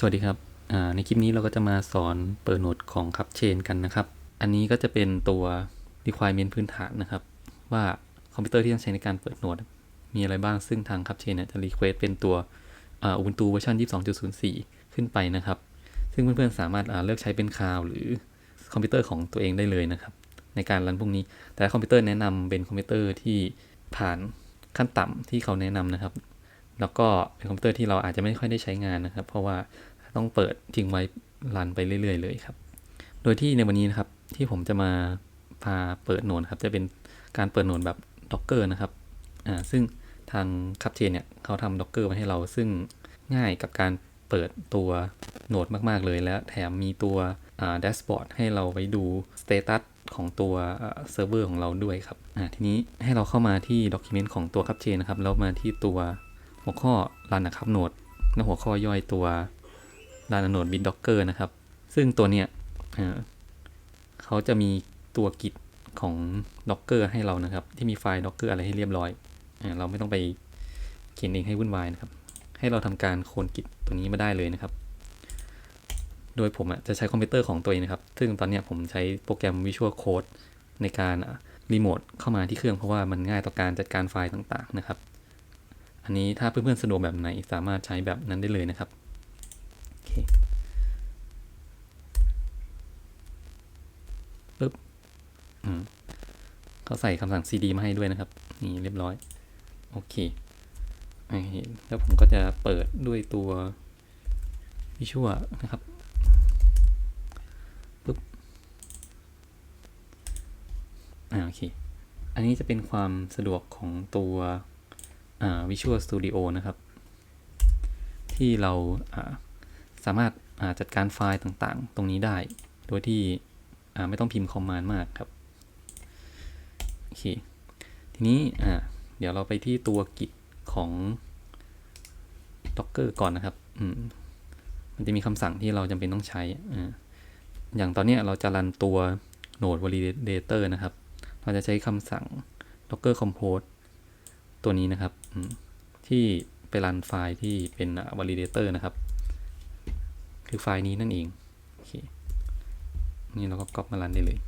สวัสดีครับ ในคลิปนี้เราก็จะมาสอนเปิดโหนดของคับเชนกันนะครับ อันนี้ก็จะเป็นตัว requirement พื้นฐานนะครับ ว่าคอมพิวเตอร์ที่ต้องใช้ในการเปิดโหนด มีอะไรบ้างซึ่งทางคับเชนจะ request เป็นตัว Ubuntu เวอร์ชัน22.04 ขึ้นไปนะครับ ซึ่งเพื่อนๆสามารถเลือกใช้เป็นคลาวหรือคอมพิวเตอร์ของตัวเองได้เลยนะครับ ในการรันพวกนี้ แต่คอมพิวเตอร์แนะนำเป็นคอมพิวเตอร์ที่ผ่านขั้นต่ำที่เขาแนะนำนะครับ แล้วก็เป็นคอมพิวเตอร์ที่เราอาจจะไม่ค่อยได้ใช้งานนะครับ เพราะว่า ต้องเปิดทิ้งไว้รันไปเรื่อยๆ เลยครับ โดยที่ในวันนี้นะครับที่ผมจะมาพาเปิดโหนดครับจะเป็นการเปิดโหนดแบบ Docker นะครับอ่าซึ่งทางคับเชนเนี่ยเขาทำ Docker มาให้เราซึ่งง่ายกับการเปิดตัวโหนดมากๆเลยและแถมมีตัวแดชบอร์ดให้เราไว้ดูสเตตัสของตัวเซิร์ฟเวอร์ของเราด้วยครับอ่าทีนี้ให้เราเข้ามาที่ด็อกิเมนต์ของตัวคับเชนนะครับแล้วมาที่ตัวหัวข้อรันนะครับโหนดและหัวข้อย่อยตัว ดานโนดบินด็อกเกอร์นะครับ ซึ่งตัวเนี้ยเขาจะมีตัวกิจของ Docker ให้เรานะครับ ที่มีไฟล์ Docker อะไรให้เรียบร้อย เราไม่ต้องไปเขียนเองให้วุ่นวายนะครับ ให้เราทำการโคลนกิจตัวนี้มาได้เลยนะครับ โดยผมจะใช้คอมพิวเตอร์ของตัวเองนะครับ ซึ่งตอนนี้ผมใช้โปรแกรม Visual Code ในการรีโมทเข้ามาที่เครื่องเพราะว่ามันง่ายต่อการจัดการไฟล์ต่างๆนะครับ อันนี้ถ้าเพื่อนๆสะดวกแบบไหนสามารถใช้แบบนั้นได้เลยนะครับ เคปึ๊บอืมเขาใส่คำสั่ง cd มาให้ด้วยนะครับ นี่เรียบร้อย โอเคแล้วผมก็จะเปิดด้วยตัววิชวลนะครับปึ๊บอ่าโอเค อันนี้จะเป็นความสะดวกของตัวอ่า Visual Studio นะครับ ที่เราอ่า สามารถจัดการไฟล์ต่างๆ ตรงนี้ได้ โดยที่ไม่ต้องพิมพ์คอมมานด์มากครับโอเคทีนี้เดี๋ยวเราไปที่ตัวกิจของ Docker ก่อนนะครับมันจะมีคำสั่งที่เราจำเป็นต้องใช้อย่างตอนนี้เราจะรันตัว Node Validator นะครับ เราจะใช้คำสั่ง docker compose ตัวนี้นะครับ ที่ไปรันไฟล์ที่เป็น validator นะครับ คือไฟล์นี้นั่นเองโอเคนี่เราก็ก๊อปมารันได้เลย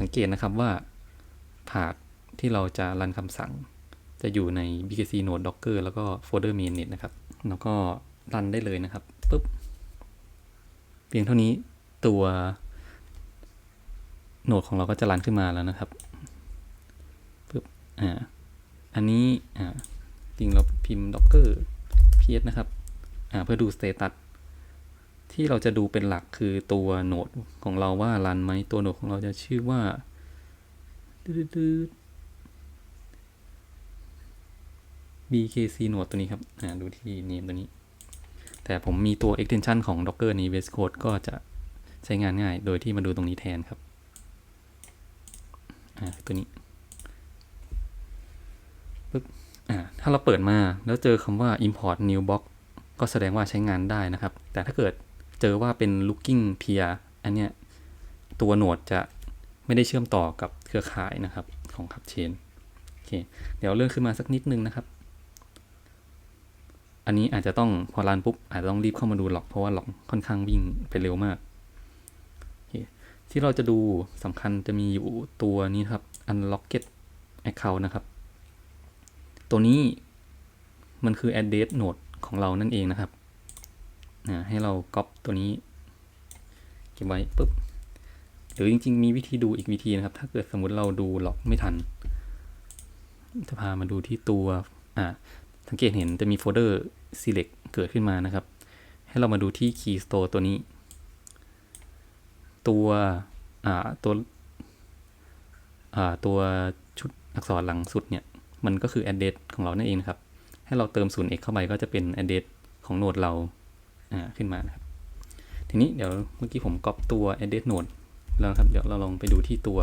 สังเกตนะครับว่าพาธที่เราจะรันคำสั่ง จะอยู่ใน bkc node docker แล้วก็โฟลเดอร์ mainnet นะครับ แล้วก็รันได้เลยนะครับปุ๊บเพียงเท่านี้ตัวโหนดของเราก็จะรันขึ้นมาแล้วนะครับปึ๊บอ่าอันนี้อ่า ริงเราพิมพ์ docker ps นะครับเพื่อดู status ที่เราจะดูเป็นหลักคือตัวโนดของเราว่ารันไหมตัวโนดของเราจะชื่อว่า bkc node ตัวนี้ครับดูที่ name ตัวนี้ แต่ผมมีตัว extension ของ docker ใน VS Code ก็จะใช้งานง่าย โดยที่มาดูตรงนี้แทนครับตัวนี้ปึ๊บ อ่า ถ้าเราเปิดมาแล้วเจอคำว่า import new box ก็แสดงว่าใช้งานได้นะครับ แต่ถ้าเกิดเจอว่าเป็น looking peer อันเนี้ยตัวโหนดจะไม่ได้เชื่อมต่อกับเครือข่ายนะครับของคับเชนโอเค เดี๋ยวเลื่อนขึ้นมาสักนิดนึงนะครับอันนี้อาจจะต้องพอรันปุ๊บอาจจะต้องรีบเข้ามาดูหลอกเพราะว่าหลอกค่อนข้างวิ่งไปเร็วมาก ที่เราจะดูสำคัญจะมีอยู่ตัวนี้ครับ unlocked account นะครับ ตัวนี้มันคือ address node ของเรานั่นเองนะครับนะให้เราก๊อปตัวนี้ เก็บไว้ปุ๊บหรือจริง ๆ มีวิธีดูอีกวิธีนะครับ ถ้าเกิดสมมติเราดูล็อกไม่ทัน จะพามาดูที่ตัวอ่าสังเกตเห็นจะมีโฟลเดอร์ select เกิดขึ้นมานะครับ ให้เรามาดูที่ key store ตัวนี้ ตัวอ่าตัวอ่าตัวชุดอักษรหลังสุดเนี่ย มันก็คือ address ของเรานั่นเองนะครับ ให้เราเติม 0x เข้าไปก็จะเป็น address ของโนดเราขึ้นมานะครับ ทีนี้เดี๋ยวเมื่อกี้ผมก๊อปตัว address node แล้วครับ เดี๋ยวเราลองไปดูที่ตัว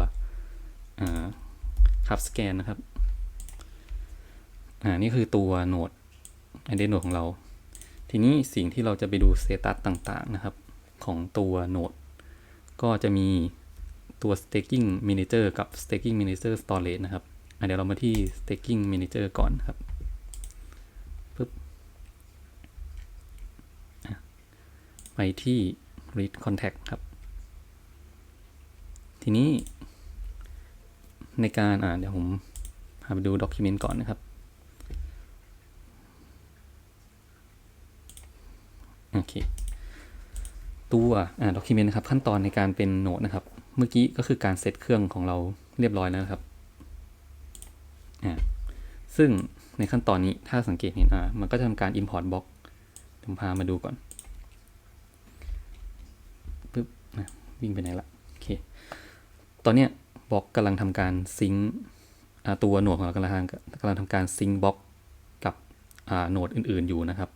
ครับสแกนนะครับ อ่า นี่คือตัวโนด address node ของเรา ทีนี้สิ่งที่เราจะไปดู status ต่างๆนะครับ ของตัวโนด ก็จะมีตัว staking manager กับ staking manager storage นะครับ เดี๋ยวเรามาที่ staking manager ก่อนครับปึ๊บไปที่ read contact ครับ ทีนี้ ในการอ่าเดี๋ยวผมพาไปดู document ก่อนนะครับโอเคตัวอ่า document นะครับ ขั้นตอนในการเป็นโนดนะครับ เมื่อกี้ก็คือการเซตเครื่องของเราเรียบร้อยแล้วครับ อ่าซึ่งในขั้นตอนนี้ถ้าสังเกตเห็นอ่ามันก็จะทำการ import box ผมพามาดูก่อนปึ๊บอะวิ่งไปไหนละโอเคตอนเนี้ยบล็อกกำลังทำการซิงตัวโหนดของเรากำลังกำลังทำการซิงบล็อกกับโหนดอื่น ๆ อยู่นะครับ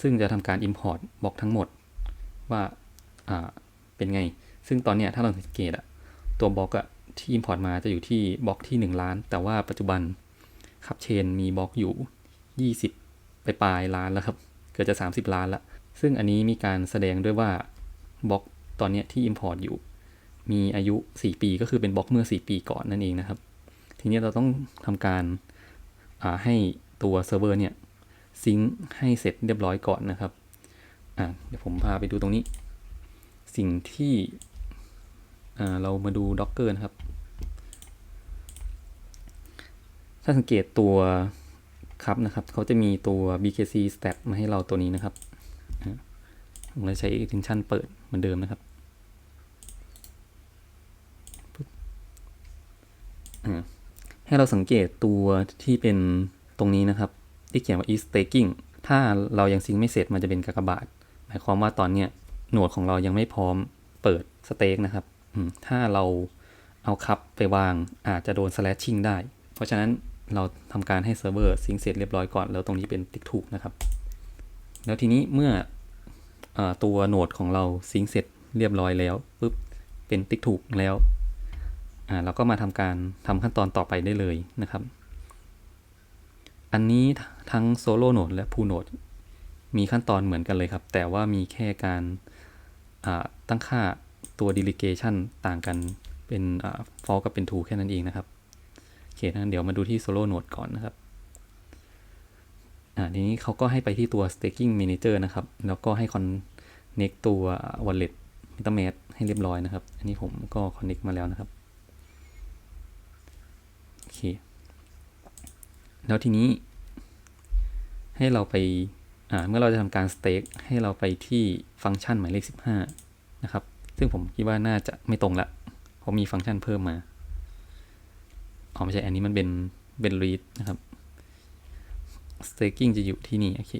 ซึ่งจะทำการ import บล็อกทั้งหมดว่าอ่าเป็นไง ซึ่งตอนเนี้ยถ้าเราสังเกตอะตัวบล็อกอะ ที่ import มาจะอยู่ที่บล็อกที่ 1 ล้าน แต่ว่าปัจจุบันครับเชนมีบล็อกอยู่ 20 ไปปลายล้านแล้วครับ เกือบจะ 30 ล้านละซึ่งอันนี้มีการแสดงด้วยว่าบล็อกตอนนี้ที่ import อยู่ มีอายุ 4 ปีก็คือเป็นบล็อกเมื่อ 4 ปีก่อนนั่นเองนะครับ ทีนี้เราต้องทำการาให้ตัวเซิร์ฟเวอร์เนี่ยซิงค์ให้เสร็จเรียบร้อยก่อนนะครับเดี๋ยวผมพาไปดูตรงนี้ สิ่งที่ เรามาดู Docker นะครับ ถ้าสังเกตตัวครับนะครับ เขาจะมีตัว bkc stat มาให้เราตัวนี้นะครับอ่าผมเลยใช้ extension เปิดเหมือนเดิมนะครับให้เราสังเกตตัวที่เป็นตรงนี้นะครับ ที่เขียนว่า is staking ถ้าเรายังซิงไม่เสร็จมันจะเป็นกากบาท หมายความว่าตอนเนี้ยหนวดของเรายังไม่พร้อมเปิดสเต็กนะครับ ถ้าเราเอาคับไปวางอาจจะโดน slashing ได้ เพราะฉะนั้นเราทำการให้เซิร์ฟเวอร์ซิงเสร็จเรียบร้อยก่อน แล้วตรงนี้เป็นติ๊กถูกนะครับ แล้วทีนี้เมื่ออตัวโหนดของเราซิงเสร็จเรียบร้อยแล้วปุ๊บเป็นติ๊กถูกแล้วเราก็มาทำการทำขั้นตอนต่อไปได้เลยนะครับ อันนี้ทั้งโซโล่โ d ดและพูโ d ดมีขั้นตอนเหมือนกันเลยครับ แต่ว่ามีแค่การตั้งค่า ตัว delegation ต่างกันเป็น false กับเป็น true แค่นั้นเองนะครับโอเคนะเดี๋ยวมาดูที่โซโล่โ d ดก่อนนะครับอ่าทีนี้เขาก็ให้ไปที่ตัว staking manager นะครับ แล้วก็ให้ connect ตัว wallet metamask ให้เรียบร้อยนะครับ อันนี้ผมก็ connect มาแล้วนะครับโอเคแล้วทีนี้ ให้เราไปเมื่อเราจะทำการสเต็กให้เราไปที่ฟังก์ชันหมายเลข 15 นะครับ ซึ่งผมคิดว่าน่าจะไม่ตรงละเพราะมีฟังก์ชันเพิ่มมาอ๋อไม่ใช่อันนี้มันเป็นเป็น read นะครับ staking จะอยู่ที่นี่ โอเค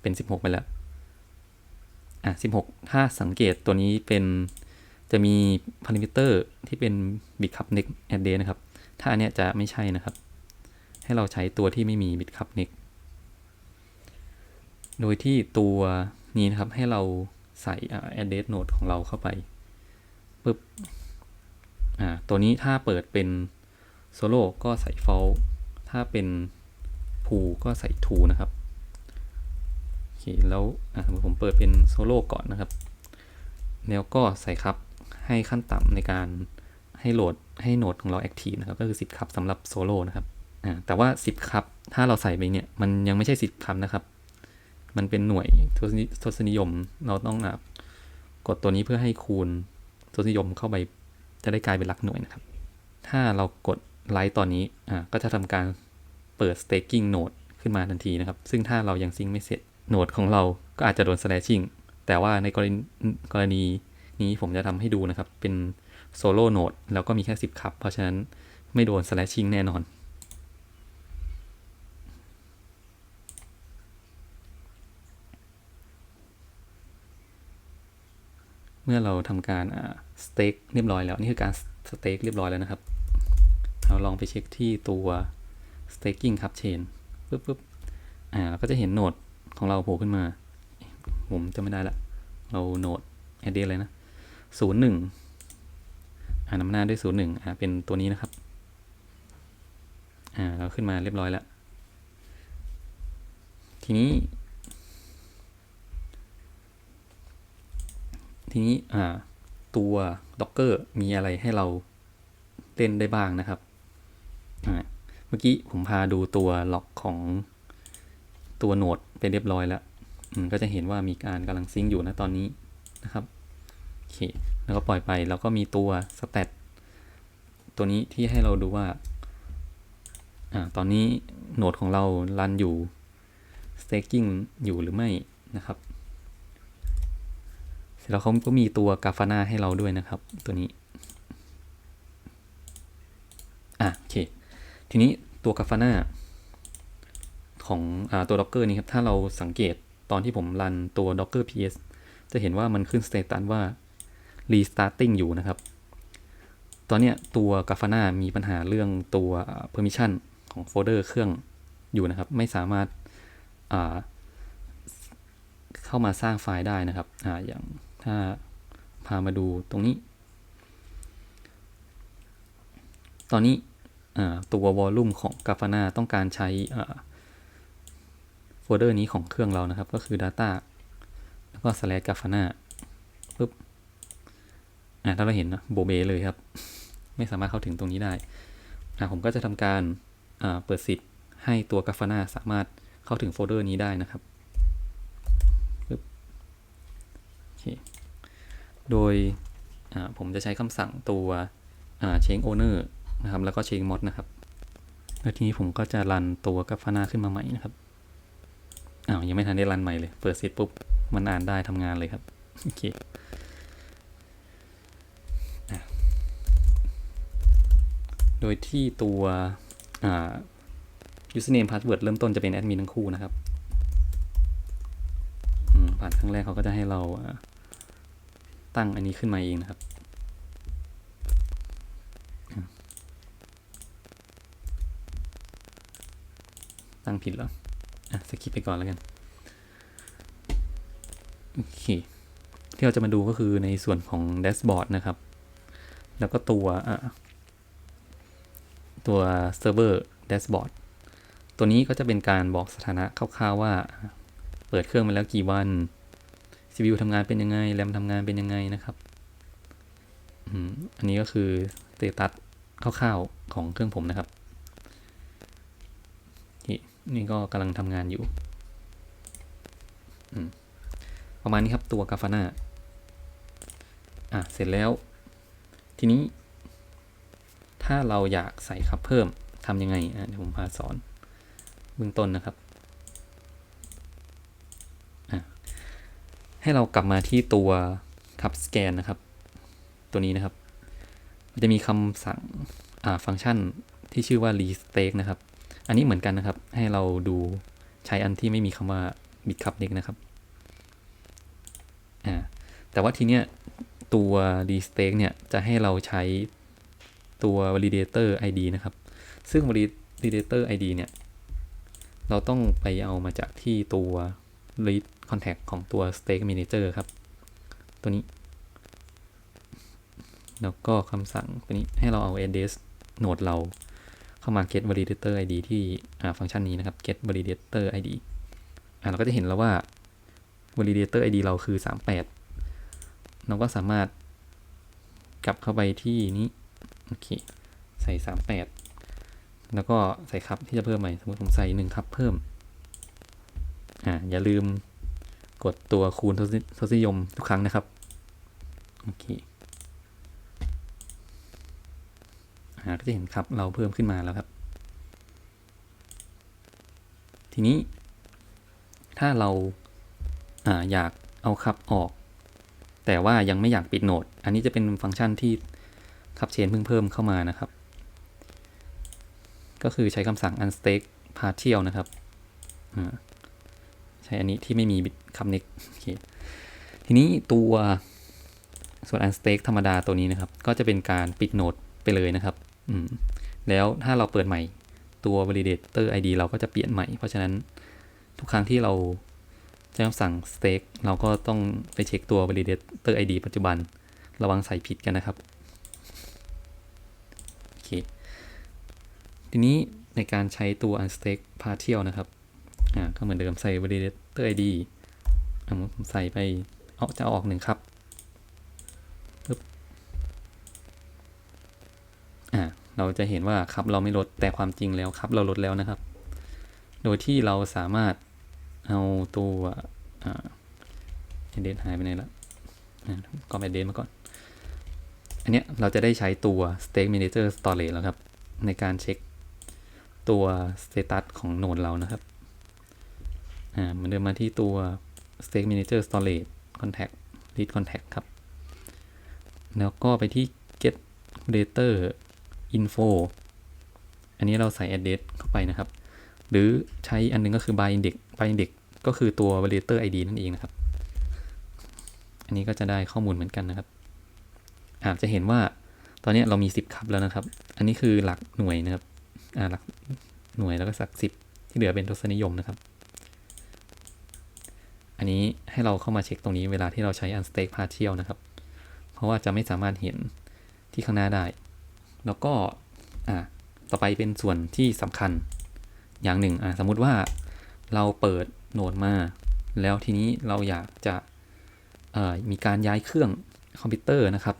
เป็น 16 ไปแล้ว อะ 16 ถ้าสังเกตตัวนี้เป็นจะมี parameter ที่เป็น bit cup next address นะครับ ถ้าอันเนี้ยจะไม่ใช่นะครับ ให้เราใช้ตัวที่ไม่มี bit cup next โดยที่ตัวนี้นะครับให้เรา ใส่ address node ของเราเข้าไปปุ๊บอ่าตัวนี้ถ้าเปิดเป็น solo ก็ใส่ false ถ้าเป็น pool ก็ใส่ true นะครับโอเคแล้วอ่าผมเปิดเป็น solo ก่อนนะครับ แล้วก็ใส่ครับให้ขั้นต่ำในการให้โหลดให้โหนดของเรา active นะครับ ก็คือ 10 ครับสำหรับ solo นะครับอ่าแต่ว่า 10 ครับ ถ้าเราใส่ไปเนี่ย มันยังไม่ใช่ 10 ครับนะครับ มันเป็นหน่วยทศนิยม เราต้องกดตัวนี้เพื่อให้คูณทศนิยมเข้าไปจะได้กลายเป็นหลักหน่วยนะครับ ถ้าเรากดไลท์ตอนนี้อ่าก็จะทำการเปิด staking node ขึ้นมาทันทีนะครับ ซึ่งถ้าเรายังซิงไม่เสร็จโนดของเราก็อาจจะโดน slashing แต่ว่าในกรณีกรณีนี้ผมจะทำให้ดูนะครับ เป็นโซโล่โนดแล้วก็มีแค่ 10 ครับ เพราะฉะนั้นไม่โดน slashing แน่นอน เมื่อเราทำการสเต็กเรียบร้อยแล้วนี่คือการสเต็กเรียบร้อยแล้วนะครับ เราลองไปเช็คที่ตัว staking ครับ chain ปุ๊บปุ๊บอ่าเราก็จะเห็นโหนดของเราโผล่ขึ้นมา ผมจะไม่ได้ละ เราโหนด a d d ดเลยนะศูนย์หนึ่งอ่านำหน้าด้วยศูนย์หนึ่งอ่าเป็นตัวนี้นะครับ อ่า เราขึ้นมาเรียบร้อยแล้ว ทีนี้ ทีนี้ตัว Docker มีอะไรให้เราเล่นได้บ้างนะครับ เมื่อกี้ผมพาดูตัวล็อกของตัวโหนดไปเรียบร้อยแล้ว ก็จะเห็นว่ามีการกำลังซิงค์อยู่นะตอนนี้นะครับโอเคแล้วก็ปล่อยไป แล้วก็มีตัว stat ตัวนี้ที่ให้เราดูว่าอตอนนี้โหนดของเรารันอยู่ staking อยู่หรือไม่นะครับ สร็จแล้วเขาก็มีตัวกาฟาน่าให้เราด้วยนะครับ ตัวนี้ อะโอเค ทีนี้ตัวกาฟาน่าของอตัว Docker นี้ครับ ถ้าเราสังเกตตอนที่ผมรันตัว Docker PS จะเห็นว่ามันขึ้นสเตตัสว่า restarting อยู่นะครับ ตอนนี้ตัว Grafana มีปัญหาเรื่องตัว permission ของโฟลเดอร์เครื่องอยู่นะครับ ไม่สามารถาเข้ามาสร้างไฟล์ได้นะครับออย่าง ถ้าพามาดูตรงนี้ ตอนนี้ตัว volume ของ Grafana ต้องการใช้โฟลเดอร์นี้ของเครื่องเรานะครับ ก็คือ data แล้วก็ slash grafana ปุ๊บอ่าถ้าเราเห็นนะโบเบเลยครับ ไม่สามารถเข้าถึงตรงนี้ได้อ่าผมก็จะทำการเปิดสิทธิ์ให้ตัว grafana สามารถเข้าถึงโฟลเดอร์นี้ได้นะครับปึ๊บโอเค โดยผมจะใช้คำสั่งตัวอ่า change owner นะครับ แล้วก็ change mod นะครับ แล้วทีนี้ผมก็จะรันตัว grafana ขึ้นมาใหม่นะครับ อ้าว ยังไม่ทันได้รันใหม่เลย เปิดเสร็จปุ๊บ มันอ่านได้ทำงานเลยครับ โอเคโดยที่ตัว username password เริ่มต้นจะเป็นแอดมินทั้งคู่นะครับผ่านครั้งแรกเขาก็จะให้เราา ตั้งอันนี้ขึ้นมาเองนะครับ ตั้งผิดแล้วอะสกิปไปก่อนแล้วกัน โอเคที่เราจะมาดูก็คือในส่วนของแดชบอร์ดนะครับ แล้วก็ตัวตัวเซิร์ฟเวอร์แดชบอร์ดตัวนี้ก็จะเป็นการบอกสถานะคร่าวๆว่า เปิดเครื่องมาแล้วกี่วัน CPU ทำงานเป็นยังไง แรมทำงานเป็นยังไงนะครับอันนี้ก็คือสเตตัสคร่าวๆของเครื่องผมนะครับนี่นี่ก็กำลังทำงานอยู่ ประมาณนี้ครับตัวกาฟาน่าอะ เสร็จแล้ว ทีนี้ ถ้าเราอยากใส่คับเพิ่มทำยังไงอะเดี๋ยวผมพาสอนเบื้องต้นนะครับอะ ให้เรากลับมาที่ตัวคับสแกนนะครับ ตัวนี้นะครับ มันจะมีคำสั่งฟังก์ชันที่ชื่อว่า restake นะครับ อันนี้เหมือนกันนะครับ ให้เราดูใช้อันที่ไม่มีคำว่า bit cup next นะครับ อ่า แต่ว่าทีเนี้ยตัว restake เนี่ยจะให้เราใช้ตัว validator id นะครับ ซึ่ง validator id เนี่ย เราต้องไปเอามาจากที่ตัว read contact ของตัว stake manager ครับ ตัวนี้ แล้วก็คำสั่งตัวนี้ให้เราเอา address node เราเข้ามา get validator id ที่ฟังก์ชันนี้นะครับ get validator id อ่าเราก็จะเห็นแล้วว่า validator id เราคือ 38 เราก็สามารถกลับเข้าไปที่นี้ โอเค ใส่ 38 แล้วก็ใส่ครับที่จะเพิ่มใหม่ สมมติผมใส่1ครับเพิ่ม อ่า อย่าลืม กดตัวคูณทศนิยมทุกครั้งนะครับโอเคอ่าก็จะเห็นครับเราเพิ่มขึ้นมาแล้วครับ ทีนี้ ถ้าเราอาอยากเอาครับออก แต่ว่ายังไม่อยากปิดโหนด อันนี้จะเป็นฟังก์ชันที่คับเชนเพิ่งเพิ่มเข้ามานะครับ ก็คือใช้คำสั่ง unstake partial นะครับ ใช้อันนี้ที่ไม่มีคำเน็กโอเคทีนี้ตัวส่วน unstake ธรรมดาตัวนี้นะครับ ก็จะเป็นการปิดโหนดไปเลยนะครับอืมแล้วถ้าเราเปิดใหม่ตัว validator id เราก็จะเปลี่ยนใหม่ เพราะฉะนั้นทุกครั้งที่เราจะสั่ง stake เราก็ต้องไปเช็คตัว validator id ปัจจุบัน ระวังใส่ผิดกันนะครับ โอเค ทีนี้ในการใช้ตัว unstake partial นะครับ อ่าก็เหมือนเดิมใส่ validator id อ่าผมใส่ไปเอาจะเอาออกหนึ่งครับอ่าเราจะเห็นว่าครับเราไม่ลดแต่ความจริงแล้วครับเราลดแล้วนะครับ โดยที่เราสามารถเอาตัวอ่าเดนหายไปไหนละก็แอดเดมาก่อน อันเนี้ยเราจะได้ใช้ตัว State Manager Storage แล้วครับ ในการเช็คตัว status ของโนดเรานะครับ อ่าเหมือนเดิมมาที่ตัว State Manager Storage Contact Read Contact ครับ แล้วก็ไปที่ get data info อันนี้เราใส่ address เข้าไปนะครับ หรือใช้อันนึงก็คือ by index by index ก็คือตัว validator id นั่นเองนะครับ อันนี้ก็จะได้ข้อมูลเหมือนกันนะครับ อาจจะเห็นว่าตอนนี้เรามี 10 ครับแล้วนะครับ อันนี้คือหลักหน่วยนะครับ หลักหน่วยแล้วก็สักสิบที่เหลือเป็นทศนิยมนะครับ นนี้ให้เราเข้ามาเช็คตรงนี้เวลาที่เราใช้ unstake partial นะครับ เพราะว่าจะไม่สามารถเห็นที่ข้างหน้าได้ แล้วก็อ่าต่อไปเป็นส่วนที่สำคัญอย่างหนึ่งอ่าสมมุติว่าเราเปิดโหนดมา แล้วทีนี้เราอยากจะมีการย้ายเครื่องคอมพิวเตอร์นะครับ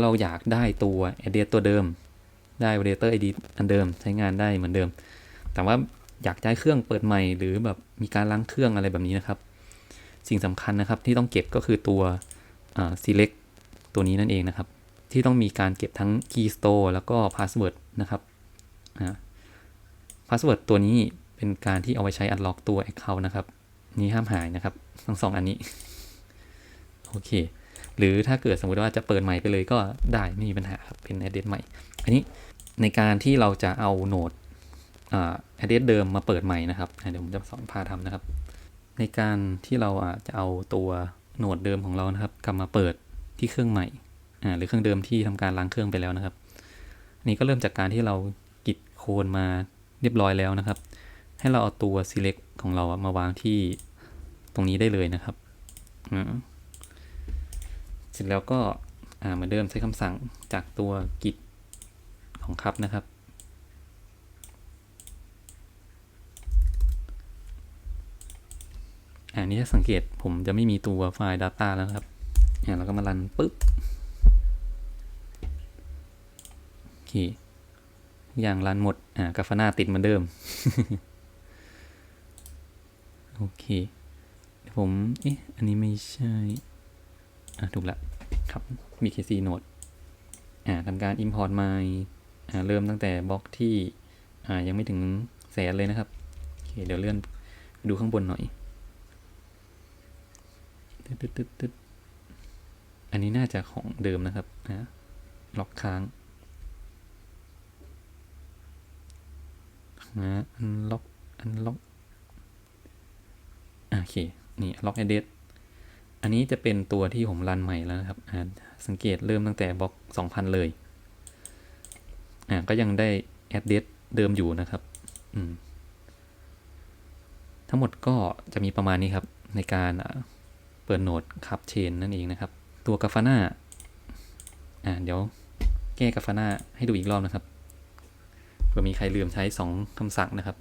เราอยากได้ตัว address ตัวเดิม ได้ validator id อันเดิมใช้งานได้เหมือนเดิม แต่ว่า อยากย้ายเครื่องเปิดใหม่ หรือแบบมีการล้างเครื่องอะไรแบบนี้นะครับ สิ่งสำคัญนะครับที่ต้องเก็บก็คือตัว select ตัวนี้นั่นเองนะครับ ที่ต้องมีการเก็บทั้ง key store แล้วก็ password นะครับอ่า password ตัวนี้เป็นการที่เอาไว้ใช้ unlock ตัว account นะครับ นี่ห้ามหายนะครับ ทั้งสองอันนี้ โอเค หรือถ้าเกิดสมมุติว่าจะเปิดใหม่ไปเลยก็ได้ไม่มีปัญหาครับเป็น address ใหม่ อันนี้ในการที่เราจะเอาโหนด address เดิมมาเปิดใหม่นะครับ เดี๋ยวผมจะสอนพาทำนะครับ ในการที่เราอะจะเอาตัวโหนดเดิมของเรานะครับ กลับมาเปิดที่เครื่องใหม่อ่าหรือเครื่องเดิมที่ทำการล้างเครื่องไปแล้วนะครับอันนี้ก็เริ่มจากการที่เรากิดโคนมาเรียบร้อยแล้วนะครับ ให้เราเอาตัว select ของเราอะมาวางที่ตรงนี้ได้เลยนะครับเสร็จแล้วก็อ่าเหมือนเดิมใช้คำสั่งจากตัว git ของครับนะครับ อันนี้ถ้าสังเกตผมจะไม่มีตัวไฟล์ Data แล้วครับเนี่ยเราก็มารันปึ๊บโอเคอย่างรันหมด อ่ากาฟาน่าติดเหมือนเดิม โอเคเดี๋ยวผม เอ๊ะ อันนี้ไม่ใช่ อะถูกละ ครับมี KC Node อ่าทำการ Import มาอ่า เริ่มตั้งแต่บล็อกที่ อ่า ยังไม่ถึงแสนเลยนะครับ โอเค เดี๋ยวเลื่อนดูข้างบนหน่อย ตึ๊ดตึ๊ดตึ๊ดตึ๊ดอันนี้น่าจะของเดิมนะครับนะล็อกค้างนะอันล็อกอันล็อกโอเค นี่ล็อก address อันนี้จะเป็นตัวที่ผมรันใหม่แล้วนะครับสังเกตเริ่มตั้งแต่บล็อก 2,000 เลยอ่าก็ยังได้ address เดิมอยู่นะครับอืมทั้งหมดก็จะมีประมาณนี้ครับในการ ปิดโหนดคับเชนนั่นเองนะครับ ตัวกาฟาน่าอ่าเดี๋ยวแก้กาฟาน่าให้ดูอีกรอบนะครับเผื่อมีใครลืมใช้ 2คำสั่งนะครับ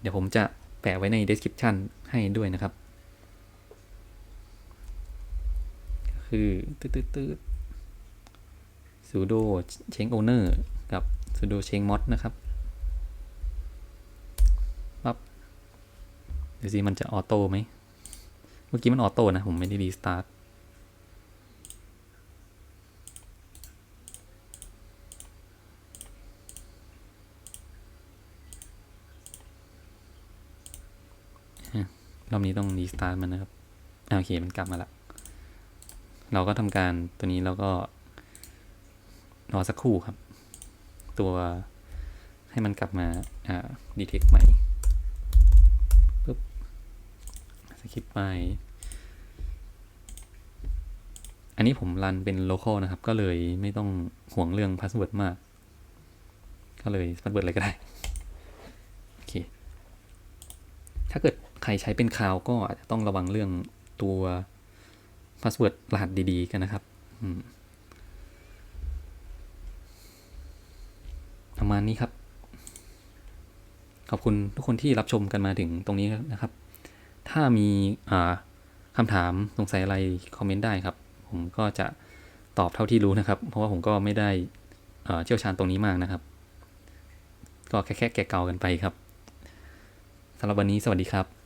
เดี๋ยวผมจะแปะไว้ใน description ให้ด้วยนะครับ คือตืดตืดตืด sudo change owner กับ sudo change mod นะครับปั๊บเดี๋ยวสิมันจะออโต้ไหม เมื่อกี้มันออโต้นะ ผมไม่ได้รีสตาร์ทรอบนี้ต้องรีสตาร์ทมันนะครับโอเคมันกลับมาละเราก็ทำการตัวนี้แล้วก็รอสักครู่ครับ ตัวให้มันกลับมาดีเทคใหม่ปุ๊บ ส คริปต์ไป อันนี้ผมรันเป็น local นะครับ ก็เลยไม่ต้องห่วงเรื่อง password มาก ก็เลย password อะไรก็ได้ โอเค ถ้าเกิดใครใช้เป็นคาวก็อาจจะต้องระวังเรื่องตัว password รหัสดีๆ กันนะครับประมาณนี้ครับ ขอบคุณทุกคนที่รับชมกันมาถึงตรงนี้นะครับ ถ้ามีคำถามสงสัยอะไรคอมเมนต์ได้ครับ ผมก็จะตอบเท่าที่รู้นะครับ เพราะว่าผมก็ไม่ได้เอ่อเชี่ยวชาญตรงนี้มากนะครับ ก็แค่แค่แกะเกากันไปครับสำหรับวันนี้สวัสดีครับ